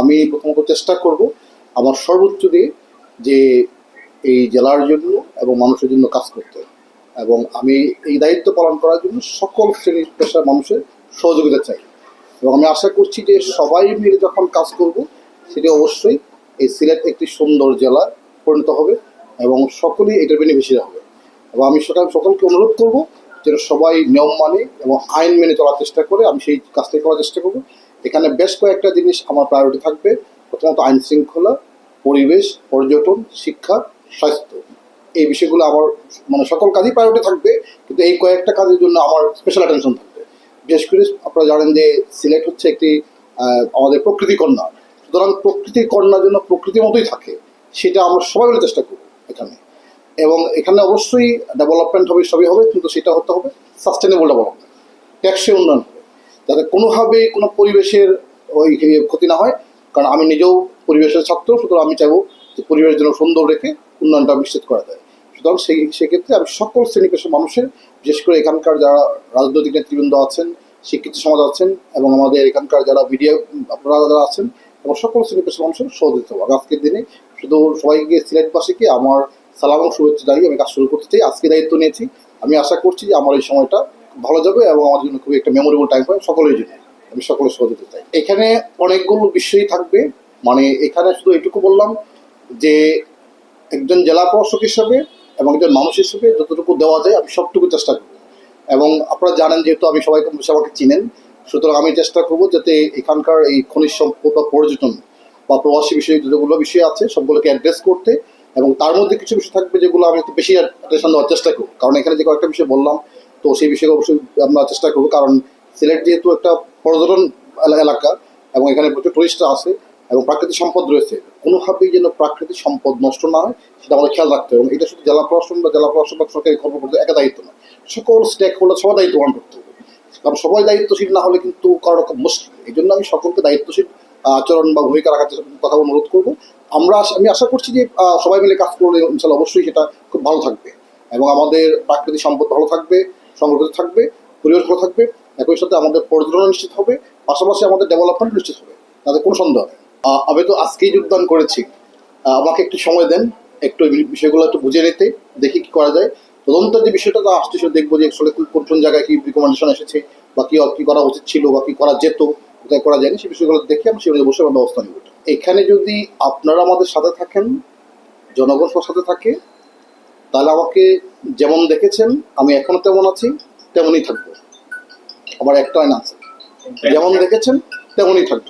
আমি প্রথমত চেষ্টা করব আমার সর্বোচ্চ দিয়ে যে এই জেলার জন্য এবং মানুষের জন্য কাজ করতে এবং আমি এই দায়িত্ব পালন করার জন্য সকল শ্রেণির পেশার মানুষের সহযোগিতা চাই। এবং আমি আশা করছি যে সবাই মিলে যখন কাজ করব, সেটি অবশ্যই এই সিলেট একটি সুন্দর জেলা পরিণত হবে এবং সকলেই এটার বেনিফিশিয়ারি হবে। এবং আমি সকাল, সকলকে অনুরোধ করব যেন সবাই নিয়ম মানে এবং আইন মেনে চলার চেষ্টা করে, আমি সেই কাজটাই করার চেষ্টা করব। এখানে বেশ কয়েকটা জিনিস আমার প্রায়োরিটি থাকবে। প্রথমত আইন শৃঙ্খলা, পরিবেশ, পর্যটন, শিক্ষা, স্বাস্থ্য। এই বিষয়গুলো আমার মানে সকল কাজই প্রায়োরিটি থাকবে, কিন্তু এই কয়েকটা কাজের জন্য আমার স্পেশাল অ্যাটেনশন থাকবে। বিশেষ করে আপনারা জানেন যে সিলেট হচ্ছে একটি আমাদের প্রকৃতি কন্যা। সুতরাং প্রকৃতির কন্যার জন্য প্রকৃতির মতোই থাকে, সেটা আমরা সবাই মিলে চেষ্টা করব এখানে। এবং এখানে অবশ্যই ডেভেলপমেন্ট হবে, সবই হবে, কিন্তু সেটা হতে হবে সাস্টেনেবল ডেভেলপমেন্ট ট্যাক্সে উন্নয়ন হবে। যাতে কোনোভাবেই কোনো পরিবেশের ওই ক্ষতি না হয়। কারণ আমি নিজেও পরিবেশের ছাত্র, সুতরাং আমি চাইব যে পরিবেশ যেন সুন্দর রেখে উন্নয়নটা নিশ্চিত করা যায়। সুতরাং সেই, সেক্ষেত্রে আমি সকল শ্রেণি পেশার মানুষের, বিশেষ করে এখানকার যারা রাজনৈতিক নেতৃবৃন্দ আছেন, শিক্ষিত সমাজ আছেন এবং আমাদের এখানকার যারা মিডিয়া, আপনারা যারা আছেন, এবং সকল শ্রেণি পেশার মানুষের সহযোগিতা হবে আজকের দিনে শুধু সবাইকে সিলেটবাসীকে আমার সালাম শুভেচ্ছা জানিয়ে আমি কাজ শুরু করতে চাই। আজকে দায়িত্ব নিয়েছি। আমি আশা করছি যে আমার এই সময়টা ভালো যাবে এবং আমার জন্য খুবই একটা মেমোরেবল টাইম হবে সকলের জন্য। আমি সকলের সহযোগিতা চাই। এখানে অনেকগুলো বিষয়ই থাকবে। মানে এখানে শুধু এটুকু বললাম যে একজন জেলা প্রশাসক হিসাবে এবং একজন মানুষ হিসেবে যতটুকু দেওয়া যায় আমি সবটুকু চেষ্টা করব। এবং আপনারা জানেন যেহেতু আমি সবাই কম বেশি আমাকে চিনেন, সুতরাং আমি চেষ্টা করব যাতে এখানকার এই খনিজ সম্পদ বা পর্যটন বা প্রবাসী বিষয় যতগুলো বিষয় আছে সবগুলোকে অ্যাড্রেস করতে এবং তার মধ্যে কিছু বিষয় থাকবে যেগুলো আমি একটু বেশি অ্যাটেনশন দেওয়ার চেষ্টা করব। কারণ এখানে যে কয়েকটা বিষয় বললাম তো সেই বিষয়ে অবশ্যই আমরা চেষ্টা করব, কারণ সিলেট যেহেতু একটা পর্যটন এলাকা এবং এখানে প্রচুর টুরিস্টরা আছে এবং প্রাকৃতিক সম্পদ রয়েছে, কোনোভাবেই যেন প্রাকৃতিক সম্পদ নষ্ট না হয়, সেটা আমাদের খেয়াল রাখতে হবে এবং এটা শুধু জেলা প্রশাসন বা জেলা প্রশাসন বা সরকারি কর্মকর্তা একা দায়িত্ব না, সকল স্টেক হোল্ডার সবাই দায়িত্ব পালন করতে হবে। কারণ সবাই দায়িত্বশীল না হলে কিন্তু কারও খুব মুশকিল, এই জন্য আমি সকলকে দায়িত্বশীল আচরণ বা ভূমিকা রাখার কথা অনুরোধ করব। আমরা আমি আশা করছি যে সবাই মিলে কাজ করলে ইনশাল্লাহ অবশ্যই সেটা খুব ভালো থাকবে এবং আমাদের প্রাকৃতিক সম্পদ ভালো থাকবে। সংরক্ষিত থাকবে পরিবেশ থাকবে, একই সাথে আমাদের পর্যটন নিশ্চিত হবে, পাশাপাশি আমাদের ডেভেলপমেন্ট নিশ্চিত হবে, তাতে কোনো সন্দেহ আমি তো আজকেই যোগদান করেছি। আমাকে একটু সময় দেন, একটু বিষয়গুলো একটু বুঝে নিতে, দেখি কি করা যায়। তদন্তের যে বিষয়টা তো আসছে, সেটা দেখব যে আসলে কোন কোন জায়গায় কি রিকমেন্ডেশন এসেছে, বা কি কি করা উচিত ছিল, বা কি করা যেত, কোথায় করা যায়নি সেই বিষয়গুলো দেখে আমি সেগুলো বসে আমার ব্যবস্থা নেব। এখানে যদি আপনারা আমাদের সাথে থাকেন, জনগণ সাথে থাকে তাহলে আমাকে যেমন দেখেছেন আমি এখনও তেমন আছি তেমনই থাকব। আমার একটা না আছে। যেমন দেখেছেন তেমনই থাকব।